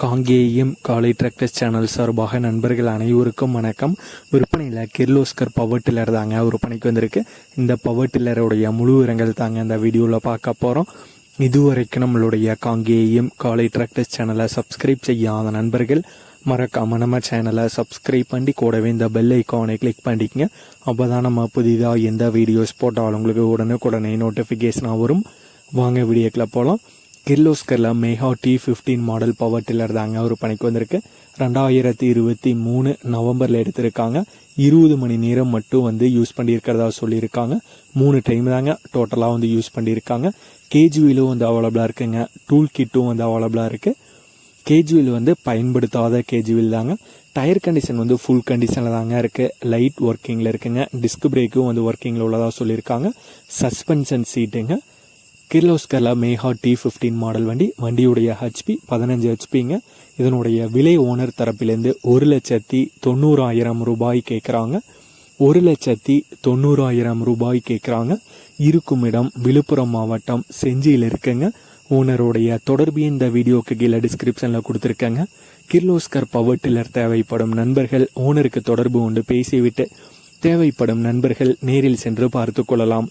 காங்கேயம் காலை tractors channel சார்பாக நண்பர்கள் அனைவருக்கும் வணக்கம். விற்பனையில் கிர்லோஸ்கர் பவர் டில்லர் தாங்க விற்பனைக்கு வந்திருக்கு. இந்த பவர் டில்லருடைய முழு விவரங்கள் தாங்க இந்த வீடியோவில் பார்க்க போகிறோம் இதுவரைக்கும் நம்மளுடைய காங்கேயம் காலை டிராக்டர்ஸ் சேனலை சப்ஸ்கிரைப் செய்யாத நண்பர்கள் மறக்காம நம்ம சேனலை சப்ஸ்கிரைப் பண்ணி கூடவே இந்த பெல் ஐக்கானை கிளிக் பண்ணிக்கங்க. அப்போ தான் நம்ம புதிதாக எந்த வீடியோஸ் போட்டாலும் உங்களுக்கு உடனுக்குடனே நோட்டிஃபிகேஷனாக வரும். வாங்க வீடியோக்கில் போகலாம் கிர்லோஸ்கரில் mega T fifteen model power tiller தாங்க ஒரு பணிக்கு வந்திருக்கு. ரெண்டாயிரத்தி இருபத்தி மூணு நவம்பரில் எடுத்திருக்காங்க. இருபது மணி நேரம் மட்டும் வந்து யூஸ் பண்ணியிருக்கிறதா சொல்லியிருக்காங்க. மூணு டைம் தாங்க டோட்டலாக வந்து யூஸ் பண்ணியிருக்காங்க. கேஜுவிலும் வந்து அவைலபிளாக இருக்குங்க. டூல் கிட்டும் வந்து அவைலபிளாக இருக்குது கேஜுவில் வந்து பயன்படுத்தாத கேஜுவில் தாங்க. டயர் கண்டிஷன் வந்து ஃபுல் கண்டிஷனில் தாங்க இருக்குது லைட் ஒர்க்கிங்கில் இருக்குங்க. டிஸ்க் பிரேக்கும் வந்து ஒர்க்கிங்கில் உள்ளதாக சொல்லியிருக்காங்க. சஸ்பென்ஷன் சீட்டுங்க கிர்லோஸ்கரில் மேஹா டி ஃபிஃப்டீன் மாடல் வண்டி வண்டியுடைய ஹெச்பி பதினஞ்சு ஹெச்பிங்க இதனுடைய விலை ஓனர் தரப்பிலேருந்து ஒரு லட்சத்தி தொண்ணூறாயிரம் ரூபாய் கேட்குறாங்க ஒரு லட்சத்தி தொண்ணூறாயிரம் ரூபாய் கேட்குறாங்க இருக்கும் இடம் விழுப்புரம் மாவட்டம் செஞ்சியில் இருக்குங்க. ஓனருடைய தொடர்பு இந்த வீடியோக்கு கீழே டிஸ்கிரிப்ஷனில் கொடுத்துருக்கேங்க. கிர்லோஸ்கர் பவர் டில்லர் தேவைப்படும் நண்பர்கள் ஓனருக்கு தொடர்பு கொண்டு பேசிவிட்டு தேவைப்படும் நண்பர்கள் நேரில் சென்று பார்த்து கொள்ளலாம்.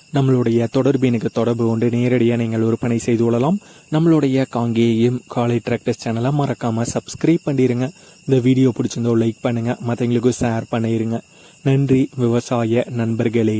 நம்மளுடைய தொடர்பு எனக்கு தொடர்பு கொண்டு நேரடியாக நீங்கள் ஒரு செய்து கொள்ளலாம். நம்மளுடைய காங்கேயம் காலை டிராக்டர்ஸ் சேனலை மறக்காமல் சப்ஸ்கிரைப் பண்ணிடுங்க இந்த வீடியோ பிடிச்சிருந்தோ லைக் பண்ணுங்கள் மற்றவங்களுக்கும் ஷேர் பண்ணிடுங்க நன்றி. விவசாய நண்பர்களே.